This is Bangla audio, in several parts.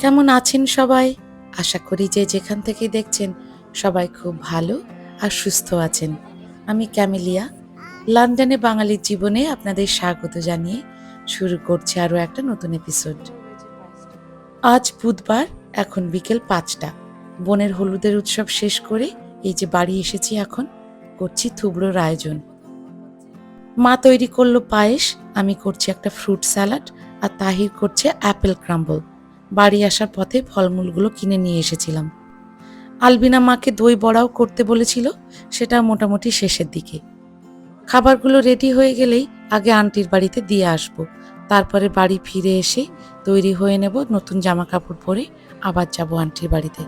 কেমন আছেন সবাই? আশা করি যে যেখান থেকে দেখছেন সবাই খুব ভালো আর সুস্থ আছেন। আমি ক্যামেলিয়া। লন্ডনে বাঙালির জীবনে আপনাদের স্বাগত জানিয়ে শুরু করছি আরও একটা নতুন এপিসোড আজ বুধবার, এখন বিকেল পাঁচটা। বনের হলুদের উৎসব শেষ করে এই যে বাড়ি এসেছি এখন, করছি থুবড়োর আয়োজন। মা তৈরি করল পায়েস আমি করছি একটা ফ্রুট স্যালাড আর তাহির করছে অ্যাপেল ক্রাম্বল বাড়ি আসার পথে ফলমূলগুলো কিনে নিয়ে এসেছিলাম। আলবিনা মাকে দই বড়াও করতে বলেছিল, সেটা মোটামুটি শেষের দিকে। খাবারগুলো রেডি হয়ে গেলেই আগে আন্টির বাড়িতে দিয়ে আসব। তারপরে বাড়ি ফিরে এসে তৈরি হয়ে নেব নতুন জামা কাপড় পরে আবার যাব আন্টির বাড়িতে।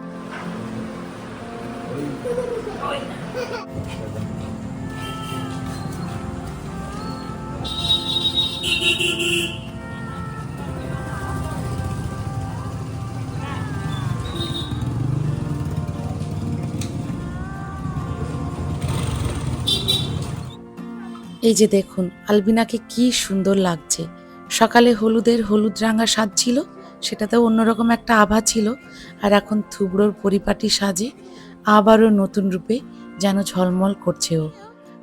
এই যে দেখুন, আলবিনাকে কি সুন্দর লাগছে। সকালে হলুদের হলুদ রাঙা স্বাদ ছিল, সেটাতেও অন্যরকম একটা আভা ছিল, আর এখন থুবড়োর পরিপাটি সাজে আবারও নতুন রূপে যেন ঝলমল করছে ও।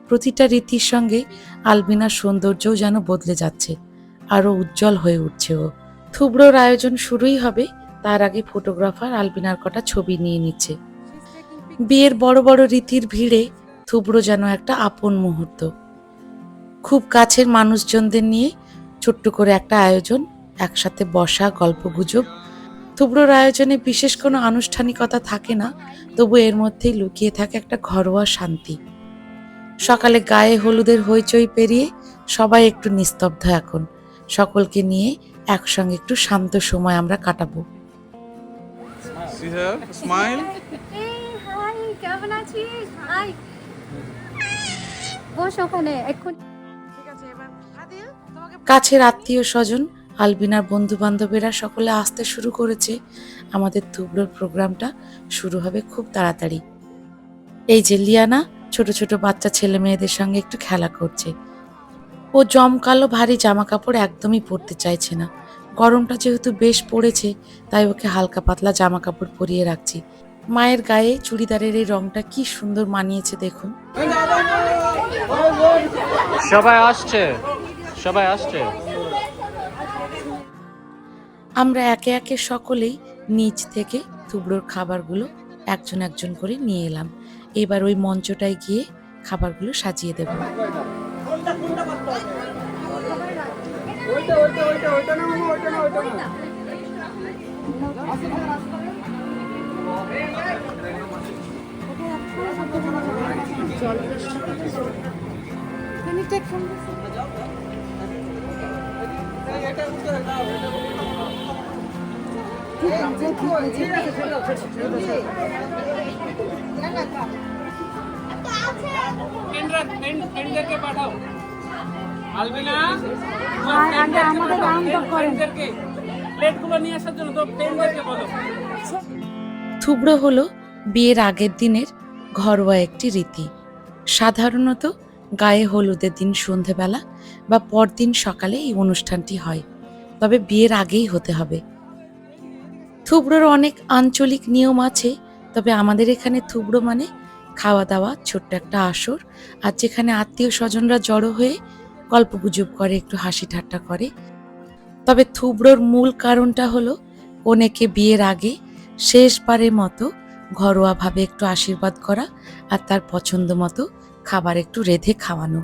প্রতিটা রীতির সঙ্গে আলবিনার সৌন্দর্যও যেন বদলে যাচ্ছে, আরও উজ্জ্বল হয়ে উঠছে ও। থুবড়োর আয়োজন শুরুই হবে, তার আগে ফটোগ্রাফার আলবিনার কটা ছবি নিয়ে নিচ্ছে। বিয়ের বড় বড় রীতির ভিড়ে থুবড়ো যেন একটা আপন মুহূর্ত। খুব কাছের মানুষজনদের নিয়ে ছোট্ট করে একটা আয়োজন একসাথে বসা গল্প গুজব। থুবড়োর আয়োজনে বিশেষ কোনো আনুষ্ঠানিকতা থাকে না তবু এর মধ্যেই লুকিয়ে থাকে একটা ঘরোয়া শান্তি। সকালে গায়ে হলুদের হইচই পেরিয়ে সবাই একটু নিস্তব্ধ এখন। সকলকে নিয়ে একসঙ্গে একটু শান্ত সময় আমরা কাটাবো। বস ওখানে এখন কাছের আত্মীয় স্বজন, আলবিনার বন্ধু বান্ধবেরা সকলে আসতে শুরু করেছে। আমাদের তুবড়োর প্রোগ্রামটা শুরু হবে খুব তাড়াতাড়ি। এই যে লিয়ানা, ছোট ছোট বাচ্চা ছেলে মেয়েদের সঙ্গে একটু খেলা করছে। ও জমকালো ভারী জামা কাপড় একদমই পরতে চাইছে না। গরমটা যেহেতু বেশ পড়েছে, তাই ওকে হালকা পাতলা জামা কাপড় পরিয়ে রাখছি। মায়ের গায়ে চুড়িদারের এই রংটা কি সুন্দর মানিয়েছে দেখুন। সবাই আসছে। সবাই আসছে। আমরা একে একে সকলেই নিচ থেকে তুবড়োর খাবারগুলো একজন একজন করে নিয়ে এলাম। এবার ওই মঞ্চটায় গিয়ে খাবারগুলো সাজিয়ে দেব। থুবড়ো হলো বিয়ের আগের দিনের ঘরোয়া একটি রীতি। সাধারণত গায়ে হলুদের দিন সন্ধেবেলা বা পরদিন সকালে এই অনুষ্ঠানটি হয়। তবে বিয়ের আগেই হতে হবে। থুবড়োর অনেক আঞ্চলিক নিয়ম আছে, তবে আমাদের এখানে থুবড়ো মানে খাওয়া দাওয়া ছোট্ট একটা আসর, আর যেখানে আত্মীয় স্বজনরা জড়ো হয়ে গল্পগুজব করে, একটু হাসি ঠাট্টা করে। তবে থুবড়োর মূল কারণটা হলো কনেকে বিয়ের আগে শেষবারের মতো ঘরোয়াভাবে একটু আশীর্বাদ করা আর তার পছন্দ মতো খাবার একটু রেঁধে খাওয়ানো।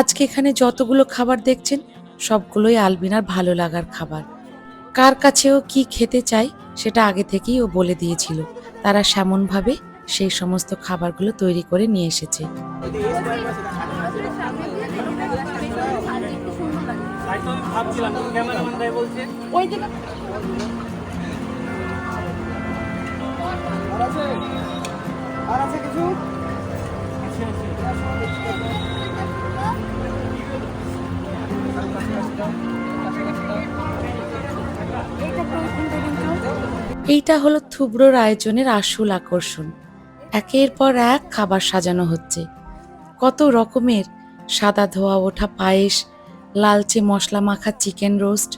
আজকে এখানে যতগুলো খাবার দেখছেন, সবগুলোই আলবিনার ভালো লাগার খাবার। কার কাছেও কি খেতে চাই সেটা আগে থেকেই ও বলে দিয়েছিল। তারা সেমনভাবে সেই সমস্ত খাবারগুলো তৈরি করে নিয়ে এসেছে। তাই তো আমি এইটা হলো থুবড়োর আয়োজনের আসল আকর্ষণ। একের পর এক খাবার সাজানো হচ্ছে। কত রকমের সাদা ধোয়া ওঠা পায়েস, লালচে মশলা মাখা চিকেন রোস্ট,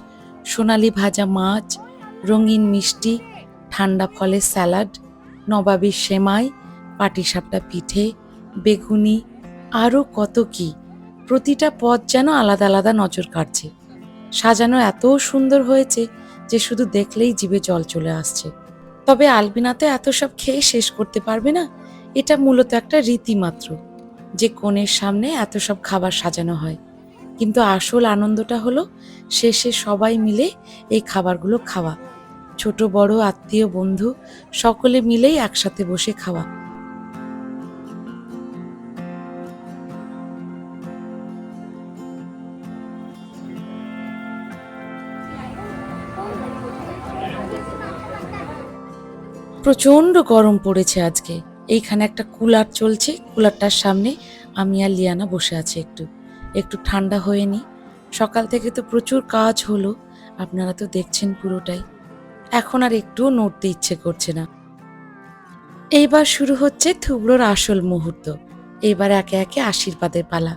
সোনালি ভাজা মাছ, রঙিন মিষ্টি, ঠান্ডা ফলের স্যালাড নবাবী সেমাই, পাটিসাপটা পিঠে বেগুনি আরও কত কি, প্রতিটা পদ যেন আলাদা আলাদা নজর কাটছে সাজানো এত সুন্দর হয়েছে যে শুধু দেখলেই জিভে জল চলে আসছে। তবে আলবিনা তো এত সব খেয়ে শেষ করতে পারবে না, এটা মূলত একটা রীতি মাত্র যে কনের সামনে এত সব খাবার সাজানো হয়। কিন্তু আসল আনন্দটা হলো শেষে সবাই মিলে এই খাবারগুলো খাওয়া। ছোট বড় আত্মীয় বন্ধু সকলে মিলেই একসাথে বসে খাওয়া। প্রচণ্ড গরম পড়েছে আজকে। এইখানে একটা কুলার চলছে, কুলারটার সামনে আমি আর লিয়ানা বসে আছি একটু। একটু ঠান্ডা হয়ে নি। সকাল থেকে তো প্রচুর কাজ হলো, আপনারা তো দেখছেন পুরোটাই। এখন আর একটুও নড়তে ইচ্ছে করছে না। এইবার শুরু হচ্ছে থুবড়োর আসল মুহূর্ত। এবার একে একে আশীর্বাদের পালা।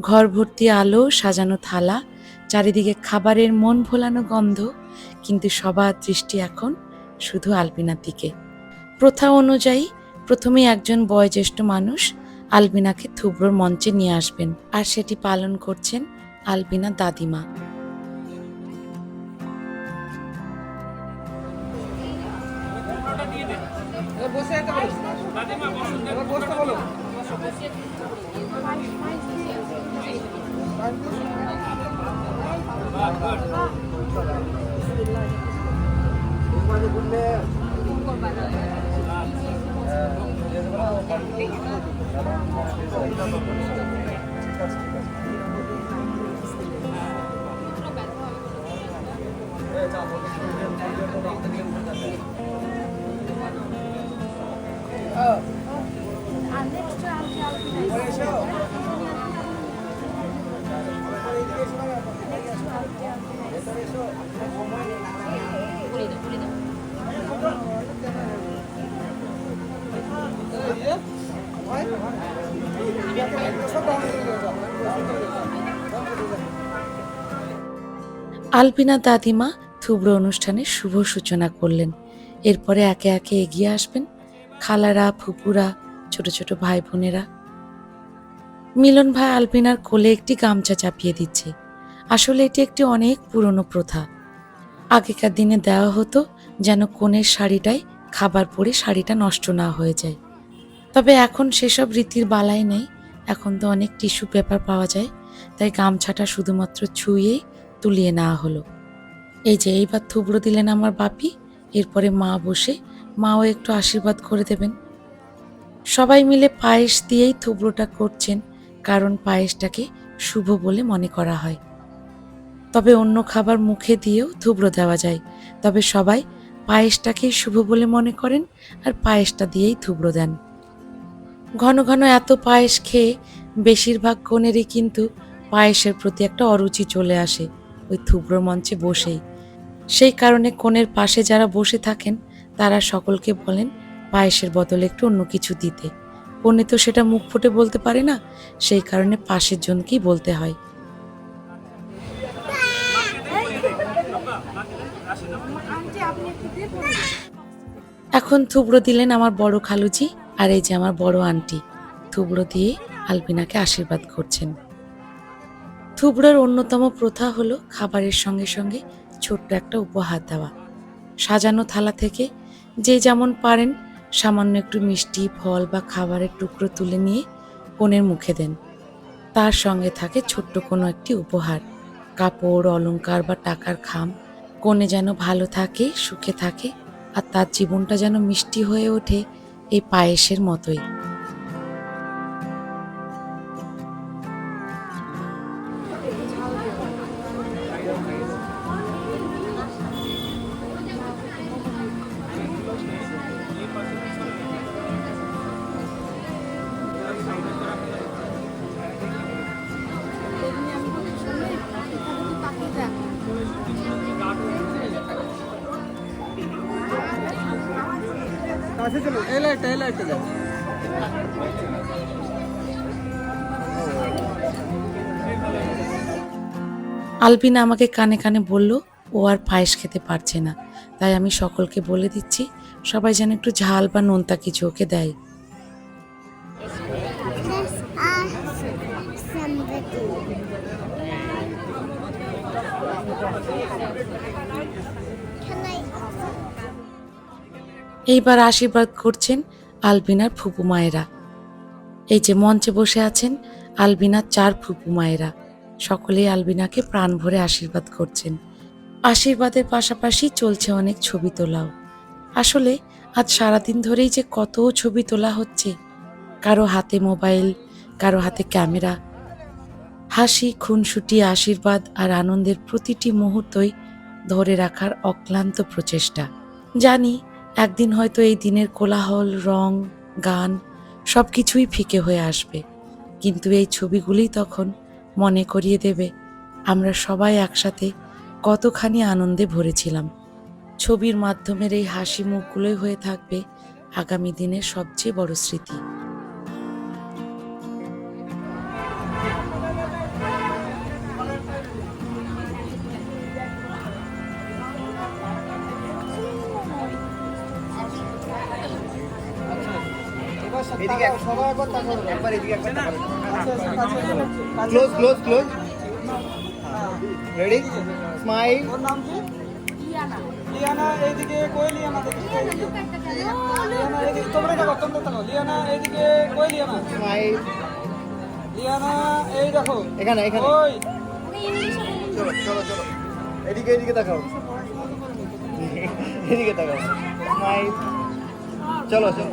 ঘর ভর্তি আলো, সাজানো থালা, চারিদিকে খাবারের মন ভোলানো গন্ধ, কিন্তু সবার দৃষ্টি এখন শুধু আলবিনার দিকে। প্রথা অনুযায়ী প্রথমে একজন বয়োজ্যেষ্ঠ মানুষ আলবিনাকে থুবড়োর মঞ্চে নিয়ে আসবেন আর সেটি পালন করছেন আলবিনা দাদিমা দাদিমা। আর নেক্সট আন্টি আলবিনা আলবিনা দাদিমা থুবড়ো অনুষ্ঠানের শুভ সূচনা করলেন। এরপরে একে একে এগিয়ে আসবেন খালারা ফুপুরা ছোট ছোট ভাই বোনেরা মিলন ভাই আলবিনার কোলে একটি গামছা চাপিয়ে দিচ্ছে। আসলে এটি একটি অনেক পুরনো প্রথা। আগেকার দিনে দেওয়া হতো যেন কনের শাড়িটায় খাবার পরে শাড়িটা নষ্ট না হয়ে যায়। তবে এখন সেসব রীতির বালাই নেই। এখন তো অনেক টিস্যু পেপার পাওয়া যায়। তাই গামছাটা শুধুমাত্র ছুঁয়েই তুলিয়ে নেওয়া হলো। এই যে এইবার থুবড়ো দিলেন আমার বাপি, এরপরে মা বসে, মাও একটু আশীর্বাদ করে দেবেন। সবাই মিলে পায়েস দিয়েই থুবড়োটা করছেন, কারণ পায়েসটাকে শুভ বলে মনে করা হয়। তবে অন্য খাবার মুখে দিয়েও থুবড়ো দেওয়া যায়, তবে সবাই পায়েসটাকেই শুভ বলে মনে করেন আর পায়েসটা দিয়েই থুবড়ো দেন। ঘন ঘন এত পায়েস খেয়ে বেশিরভাগ কনেরই কিন্তু পায়েসের প্রতি একটা অরুচি চলে আসে। ওই থুবড়ো মঞ্চে বসেই। সেই কারণে কনের পাশে যারা বসে থাকেন, তারা সকলকে বলেন, পায়েসের বদলে একটু অন্য কিছু দিতে। কনে তো সেটা মুখ ফুটে বলতে পারে না, সেই কারণে পাশের জনকেই বলতে হয়। এখন থুবড়ো দিলেন আমার বড় খালুজি আর এই যে আমার বড় আন্টি। থুবড়ো দিয়ে আলবিনাকে আশীর্বাদ করছেন। থুবড়োর অন্যতম প্রথা হলো খাবারের সঙ্গে সঙ্গে ছোট্ট একটা উপহার দেওয়া। সাজানো থালা থেকে যে যেমন পারেন সামান্য একটু মিষ্টি, ফল বা খাবারের টুকরো তুলে নিয়ে কনের মুখে দেন। তার সঙ্গে থাকে ছোট্ট কোনো একটি উপহার। কাপড়, অলংকার বা টাকার খাম। কনে যেন ভালো থাকে, সুখে থাকে আর তার জীবনটা যেন মিষ্টি হয়ে ওঠে এই পায়েসের মতোই। আলবিনা আমাকে কানে কানে বলল, ও আর পায়েস খেতে পারছে না। তাই আমি সকলকে বলে দিচ্ছি, সবাই যেন একটু ঝাল বা নোনতা কিছু ওকে দেয়। এইবার আশীর্বাদ করছেন আলবিনার ফুপু মায়েরা। এই যে মঞ্চে বসে আছেন আলবিনার চার ফুপু মায়েরা। সকলেই আলবিনাকে প্রাণ ভরে আশীর্বাদ করছেন। আশীর্বাদের পাশাপাশি চলছে অনেক ছবি তোলাও। আসলে আজ সারাদিন ধরেই যে কত ছবি তোলা হচ্ছে, কারও হাতে মোবাইল, কারও হাতে ক্যামেরা। হাসি, খুনসুটি, আশীর্বাদ আর আনন্দের প্রতিটি মুহূর্তই ধরে রাখার অক্লান্ত প্রচেষ্টা। জানি একদিন হয়তো এই দিনের কোলাহল, রং, গান সব কিছুই ফিকে হয়ে আসবে। কিন্তু এই ছবিগুলি তখন মনে করিয়ে দেবে, আমরা সবাই একসাথে কতখানি আনন্দে ভরেছিলাম। ছবির মাধ্যমের এই হাসি মুখগুলোই হয়ে থাকবে আগামী দিনের সবচেয়ে বড় স্মৃতি। এদিকে এক- সবাই একবার তাকাও একবার এদিকে একবার তাকাও close close close ready smile Liana. এইদিকে কই লিয়ানা দেখি? লিয়ানা এইদিকে তোমরা দেখো তোমরা দেখো। লিয়ানা এইদিকে কই লিয়ানা? স্মাইল লিয়ানা এই দেখো। এখানে এখানে। ওই। চলো চলো চলো এদিকে এদিকে তাকাও এদিকে তাকাও স্মাইল চলো চলো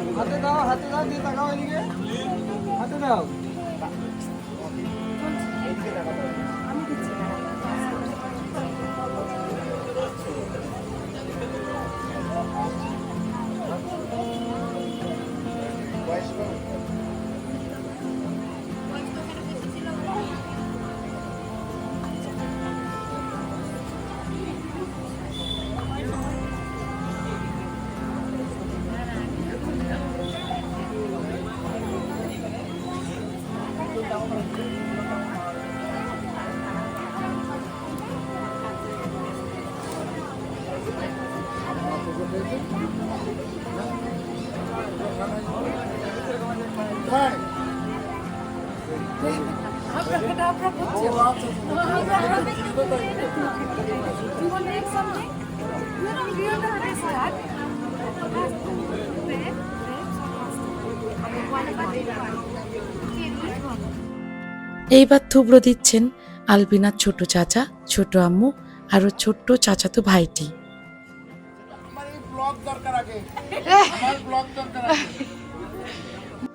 এইবার থুবড়ো দিচ্ছেন আলবিনার ছোট চাচা ছোট আম্মু আর ওর ছোট্ট চাচাতো ভাইটি।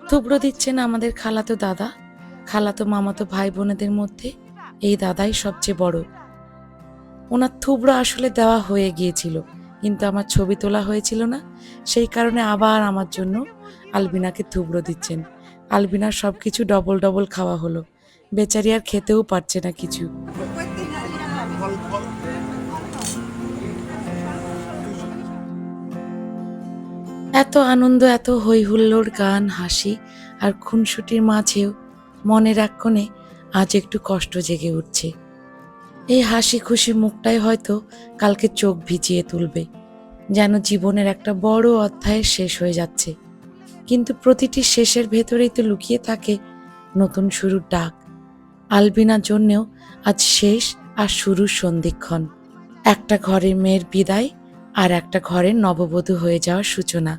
থুবড়ো দিচ্ছেন আমাদের খালাতো দাদা খালাতো মামাতো ভাই বোনেদের মধ্যে এই দাদাই সবচেয়ে বড়। ওনার থুবড়ো আসলে দেওয়া হয়ে গিয়েছিল, কিন্তু আমার ছবি তোলা হয়েছিল না। সেই কারণে আবার আমার জন্য আলবিনাকে থুবড়ো দিচ্ছেন। আলবিনার সব কিছু ডবল ডবল খাওয়া হলো। বেচারি আর খেতেও পারছে না কিছু। এত আনন্দ, এত হই হুল্লোড় গান, হাসি আর খুনসুটির মাঝেও মনের এক কোণে আজ একটু কষ্ট জেগে উঠছে। এই হাসি খুশি মুখটাই হয়তো কালকে চোখ ভিজিয়ে তুলবে, যেন জীবনের একটা বড় অধ্যায় শেষ হয়ে যাচ্ছে। কিন্তু প্রতিটি শেষের ভেতরেই তো লুকিয়ে থাকে নতুন শুরুর ডাক। আলবিনার জন্যেও আজ শেষ আর শুরুর সন্ধিক্ষণ। একটা ঘরের মেয়ের বিদায় আর একটা ঘরের নববধূ হয়ে যাওয়ার সূচনা।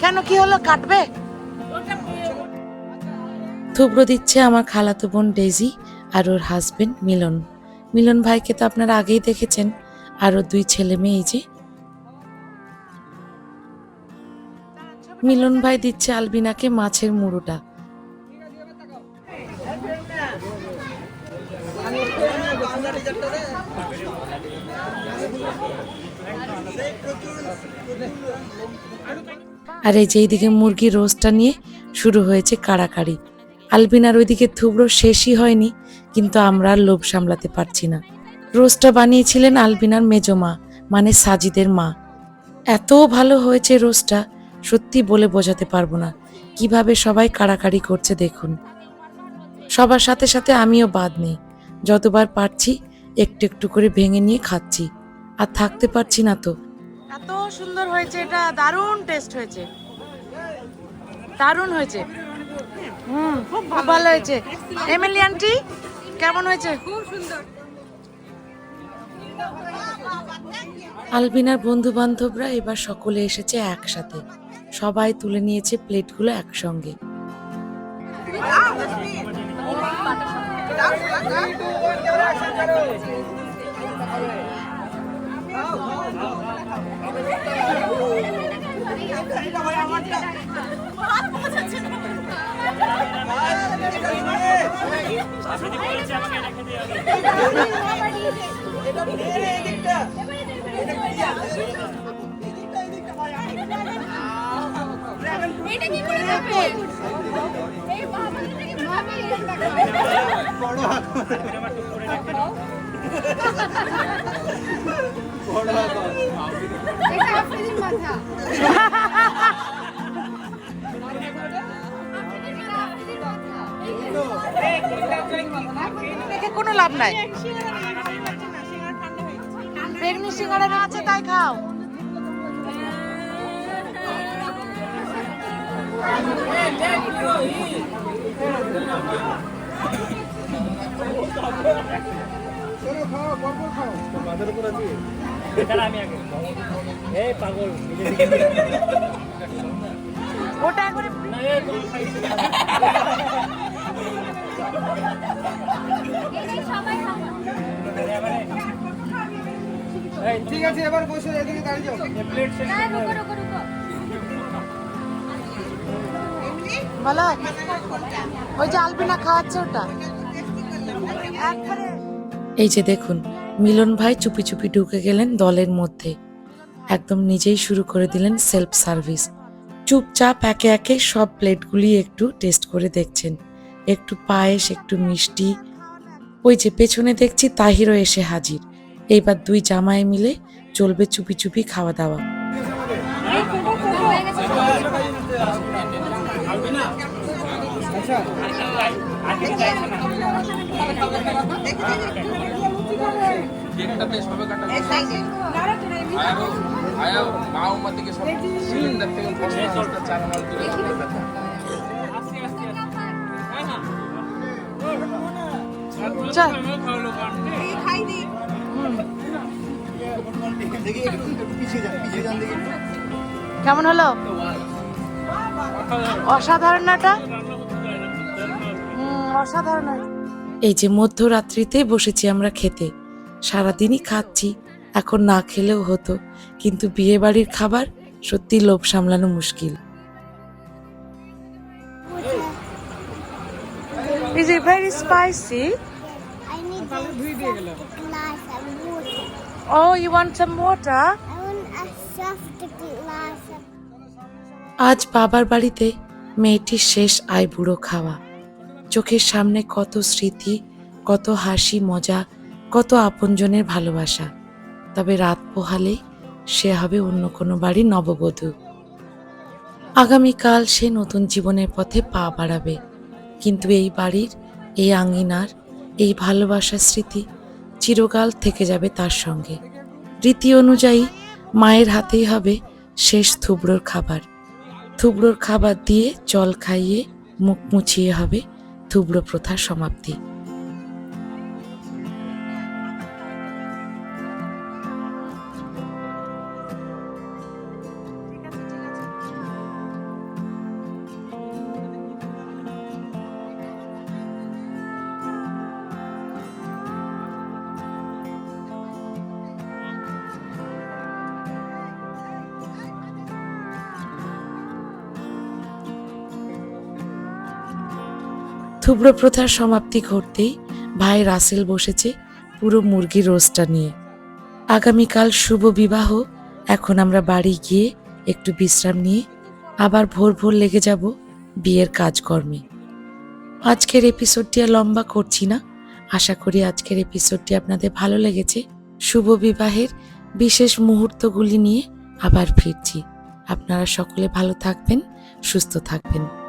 কেন কি হলো? কাটবে? থুবড়ো দিচ্ছে আমার খালাতো বোন ডেজি আর ওর হাজবেন্ড মিলন। মিলন ভাইকে তো আপনারা আগেই দেখেছেন আর ওর দুই ছেলে মেয়ে এই যে। মিলন ভাই দিচ্ছে আলবিনাকে মাছের মুড়োটা। আর এই যে এইদিকে মুরগির রোস্টটা নিয়ে শুরু হয়েছে কাড়াকাড়ি। আলবিনার ওইদিকে থুবড়ো শেষই হয়নি, কিন্তু আমরা আর লোভ সামলাতে পারছি না। রোস্টটা বানিয়েছিলেন আলবিনার মেজো মা মানে সাজিদের মা। এত ভালো হয়েছে রোস্টটা সত্যি বলে বোঝাতে পারব না। কীভাবে সবাই কাড়াকাড়ি করছে দেখুন। সবার সাথে সাথে আমিও বাদ নেই। যতবার পারছি, একটু একটু করে ভেঙে নিয়ে খাচ্ছি। আর থাকতে পারছি না তো। সুন্দর হয়েছে এটা দারুণ টেস্ট হয়েছে। দারুণ হয়েছে। হুম খুব ভালো হয়েছে। এমএলএ আন্টি কেমন হয়েছে? খুব সুন্দর। আলবিনার বন্ধু বান্ধবরা এবার সকলে এসেছে একসাথে। সবাই তুলে নিয়েছে প্লেটগুলো একসঙ্গে। কোনো লাভ নাই। বেগনি সিঙ্গারা আছে তাই খাও। ওটা করে ঠিক আছে এবার বসে এদিকে দাঁড়িয়ে যাও। না রুকো রুকো রুকো। ভালো ওই যে আলবিনা খাওয়াচ্ছে ওটা। এই যে দেখুন মিলন ভাই চুপি চুপি ঢুকে গেলেন দলের মধ্যে। একদম নিজেই শুরু করে দিলেন সেলফ সার্ভিস চুপচাপ একে একে সব প্লেটগুলি একটু টেস্ট করে দেখছেন। একটু পায়েস একটু মিষ্টি। ওই যে পেছনে দেখছি তাহিরও এসে হাজির। এইবার দুই জামাই মিলে চলবে চুপি চুপি খাওয়া দাওয়া। হয়ে কেমন হলো? অসাধারণ নাটা অসাধারণ এই যে মধ্যরাত্রিতে বসেছি আমরা খেতে। সারাদিনই খাচ্ছি এখন না খেলেও হতো। কিন্তু বিয়ে বাড়ির খাবার সত্যি লোভ সামলানো মুশকিল। Is it very spicy? I need a glass of water. Oh, you want some water? I want a soft glass of আজ বাবার বাড়িতে মেয়েটির শেষ আইবুড়ো খাওয়া। চোখের সামনে কত স্মৃতি কত হাসি মজা কত আপনজনের ভালোবাসা। তবে রাত পোহালে সে হবে অন্য কোনো বাড়ি নববধূ। আগামীকাল সে নতুন জীবনের পথে পা বাড়াবে। কিন্তু এই বাড়ির এই আঙ্গিনার এই ভালোবাসার স্মৃতি চিরকাল থেকে যাবে তার সঙ্গে। রীতি অনুযায়ী মায়ের হাতেই হবে শেষ থুবড়োর খাবার। থুবড়োর খাবার দিয়ে জল খাইয়ে মুখ মুছিয়ে হবে থুবড়ো প্রথার সমাপ্তি। থুবড়ো প্রথার সমাপ্তি ঘটতেই ভাই রাসেল বসেছে পুরো মুরগির রোস্টটা নিয়ে। আগামীকাল শুভ বিবাহ, এখন আমরা বাড়ি গিয়ে একটু বিশ্রাম নিয়ে আবার ভোর ভোর লেগে যাব বিয়ের কাজকর্মে। আজকের এপিসোডটি আর লম্বা করছি না। আশা করি আজকের এপিসোডটি আপনাদের ভালো লেগেছে। শুভ বিবাহের বিশেষ মুহূর্তগুলি নিয়ে আবার ফিরছি। আপনারা সকলে ভালো থাকবেন, সুস্থ থাকবেন।